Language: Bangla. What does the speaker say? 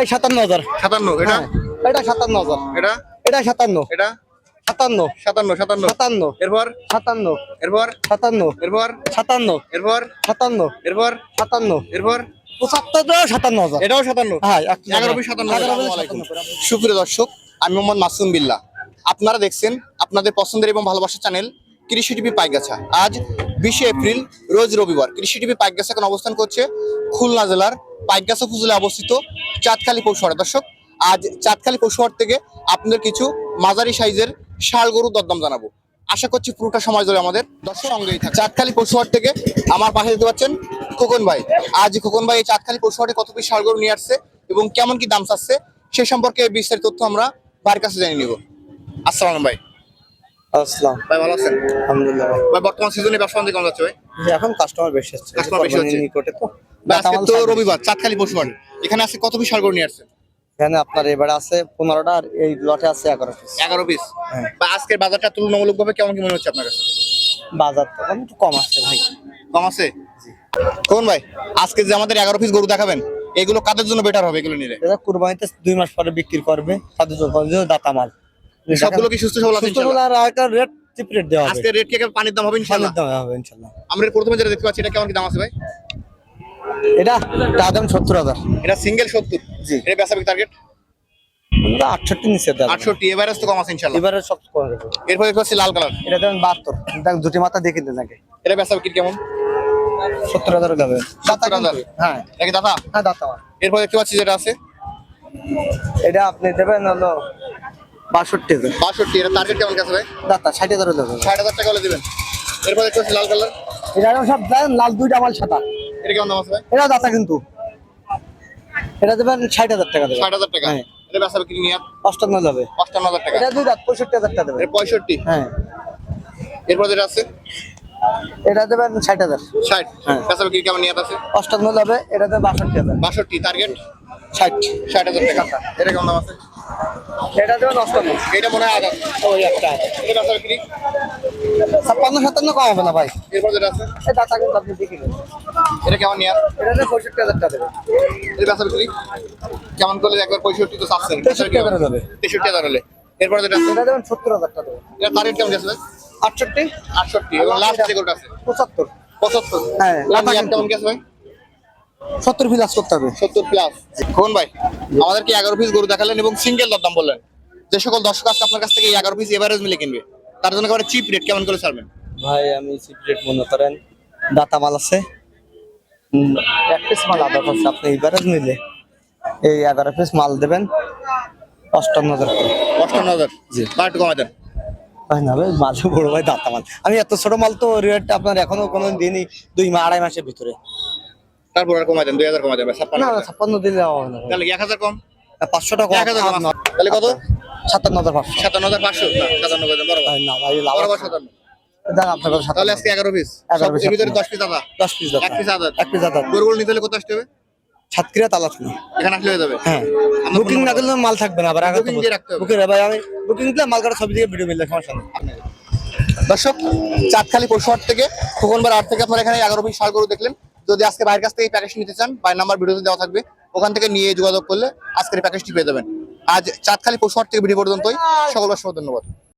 এই সাতান্ন হাজার। সাতান্ন এটা? হ্যাঁ, এটা সাতান্ন হাজার। এটা? এটা সাতান্ন। এটা? সাতান্ন। সাতান্ন সাতান্ন। সাতান্ন। এরপর? সাতান্ন। এরপর? সাতান্ন। এরপর? সাতান্ন। এরপর? সাতান্ন। এরপর? সাতান্ন। এরপর? পঁচাত্তর সাতান্ন হাজার। এটাও সাতান্ন। হ্যাঁ এগারো সাতান্ন। সুপ্রিয় দর্শক আমি মোহাম্মদ মাসুম বিল্লাহ আপনারা দেখছেন আপনাদের পছন্দের এবং ভালোবাসার চ্যানেল কৃষি টিভি পাইগাছা আজ বিশে এপ্রিল রোজ রবিবার। কৃষি টিভি পাইগাছা এখন অবস্থান করছে খুলনা জেলার পাইগাছা উপজেলায় অবস্থিত চাঁদখালি পৌরসভার দর্শক আজ চাঁদখালি পৌরসভার থেকে আপনাদের কিছু মাঝারি সাইজের শাল গরু দরদাম জানাব। আশা করছি পুরোটা সময় ধরে আমাদের দর্শক সঙ্গেই থাকে চাঁদখালি পৌরসভার থেকে আমার পাশে দেখতে পাচ্ছেন খোকন ভাই। আজ খোকন ভাই এই চাঁদখালি পৌরসভাতে কত পিস শাল গরু নিয়ে আসছে এবং কেমন কি দাম চাচ্ছে সে সম্পর্কে বিস্তারিত তথ্য আমরা ভাইয়ের কাছে জেনে নিব। আসসালাম ভাই। আসসালাম। ভাই ভালো আছেন? আলহামদুলিল্লাহ ভাই। বর্তমান সিজনে ব্যবসা কেমন যাচ্ছে ভাই? এখন কাস্টমার বেশি হচ্ছে Customer বেশি হচ্ছে। নিকটে তো। আজকে তো রবিবার চাঁদখালি এখানে আছে কত পিস নিয়ে আসছেন? এখানে আপনার এবারে আছে পনেরোটা আর এই লটে আছে এগারো পিস এগারো পিস হ্যাঁ। বা আজকের বাজারটা তুলনামূলকভাবে কেমন কি মনে হচ্ছে আপনার কাছে? বাজার তো একটু কম আসছে ভাই। কম আছে? কোন ভাই আজকে যে আমাদের এগারো পিস গরু দেখাবেন এগুলো কাদের জন্য বেটার হবে এগুলো নিলে? এটা কুরবানিতে দুই মাস পরে বিক্রি করবে তাদের জন্য দাতা মাল সবগুলো কি সুস্থ সবল আছে আর রেট চিপ রেট দেওয়া হবে। আজকে রেট কি পানির দাম হবে ইনশাআল্লাহ পানির দামে হবে ইনশাল্লাহ। আমরা প্রথমে যেটা দেখতে পাচ্ছি এটা কেমন কি দাম আছে ভাই? এটা দাম সত্তর হাজার। এটা সিঙ্গেল সত্তর। জি। এটা বেচা টার্গেট আটষট্টি নিচে আটষট্টি এভারেজ তো কম আছে ইনশাল্লাহ। এবারে সব কমে যাবে এরপর দেখতে পাচ্ছি লাল কালার। এটা বাহাত্তর। দেখ দুটি মাথা দেখে দেন আগে। এটা বেচা বিক্রি কেমন? সত্তর হাজার যাবে দাতা 70,000 হ্যাঁ। এটা হ্যাঁ দাতা এরপর দেখতে পাচ্ছি যেটা আছে। এটা আপনি দেবেন হলো বাষট্টি হাজার। বাষট্টি এটা টার্গেট কেমন গেছে ভাই? দাতা ষাট হাজার ষাট হাজার টাকা হলে দিবেন। এরপর দেখতে লাল কালার এটা সব দেন লাল দুইটা মাল সাদা। এটা কেমন দাম আছে ভাই? এটা দাতা কিন্তু। এটা দেবেন ষাট হাজার টাকা দেবেন। ষাট হাজার টাকা? হ্যাঁ। এটা বেচা বিক্রি নিয়ে? অষ্টান্ন যাবে অষ্টান্ন হাজার টাকা। এটা দুই দাঁত পঁয়ষট্টি হাজার টাকা দেবেন। পঁয়ষট্টি? হ্যাঁ। এরপর যেটা আছে? এটা দেবেন ষাট হাজার। ষাট। হ্যাঁ। বেচা বিক্রি কেমন নিয়ে আছে? অষ্টান্ন যাবে এটা দেবেন বাষট্টি হাজার। বাষট্টি টার্গেট ষাট। ষাট হাজার টাকা। এটা কেমন দাম আছে? এটা অষ্টান্ন এটা মনে হয় ওই একটা এটা ছাপ্পান্ন সাতান্ন কম হবে না ভাই? এরপর যেটা আছে? এই দাতা কিন্তু আপনি দেখে এটা কেমন নিয়ে এটা দেবেন পঁয়ষট্টি হাজার টাকা দেবেন এটা বেচা বিক্রি কেমন করলে একবার পঁয়ষট্টি তো চাচ্ছেন তেষট্টি হাজার যাবে তেষট্টি হাজার হলে। এরপর যেটা আছে? এটা দেবেন সত্তর হাজার টাকা দেবেন এটা কেমন গেছে আটষট্টি। আটষট্টি। এবং লাস্ট যে আছে? পঁচাত্তর। পঁচাত্তর। হ্যাঁ, কেমন গেছে ভাই? সত্তর প্লাস করতে হবে। সত্তর প্লাস কোন ভাই আমাদেরকে এগারো পিস গরু দেখালেন এবং সিঙ্গেল দরদাম বললেন। যে সকল দর্শক আজকে আপনার কাছ থেকে এই এগারো পিস এভারেজ মিলে কিনবে তার জন্য একেবারে চিপ রেট কেমন করে ছাড়বেন? ভাই আমি সিপ্রেট মনে করেন দাতা মাল আছে। এক পিস মাল আদা করছে আপনি এইবারে নিলে এই এগারো পিস মাল দেবেন অষ্টান্ন হাজার অষ্টান্ন হাজার? জি। একটু কমাই দেন। ভাই না ভাই মাল বড় ভাই দাতা মাল। আমি এত ছোট মাল তো রেটটা আপনার এখনও কোনো দিনই দুই মা আড়াই মাসের ভিতরে। তারপর আর কমাই দেন দুই হাজার কমাই দেন ছাপ্পান্ন না ছাপ্পান্ন দিলে। তাহলে এক হাজার কম? পাঁচশো টাকা এক হাজার কম তাহলে কত? সাতান্ন হাজার পাঁচশো। সাতান্ন হাজার পাঁচশো? না সাতান্ন না ভাই লাভ সাতান্ন। তাহলে আজকে এগারো পিস 11 piece ভিতরে দশ পিস আদা দশ পিস এক পিস আদা এক পিস দাতা গরুগুলো নিতে হলে কত আসতে হবে? না এখানে আসলে হয়ে যাবে। হ্যাঁ। বুকিং না করলে মাল থাকবে না আবার দিয়ে রাখতে হবে। বুকিং ভাই আমি বুকিং দিলে মাল কাটা ছবি দিয়ে ভিডিও মিললে সমস্যা নেই। দর্শক চাঁদখালি পৌরসভার থেকে খোকনবার আট থেকে আপনারা এখানে এগারো পিস সার গরু দেখলেন। যদি আজকে বাইরের কাছ থেকে প্যাকেজ নিতে চান বাই নাম্বার ভিডিওতে দেওয়া থাকবে। ওখান থেকে নিয়ে যোগাযোগ করলে আজকের প্যাকেজটি পেয়ে যাবেন। আজ চাঁদখালি পৌরসভার থেকে ভিডিও পর্যন্তই। সকল অসংখ্য ধন্যবাদ।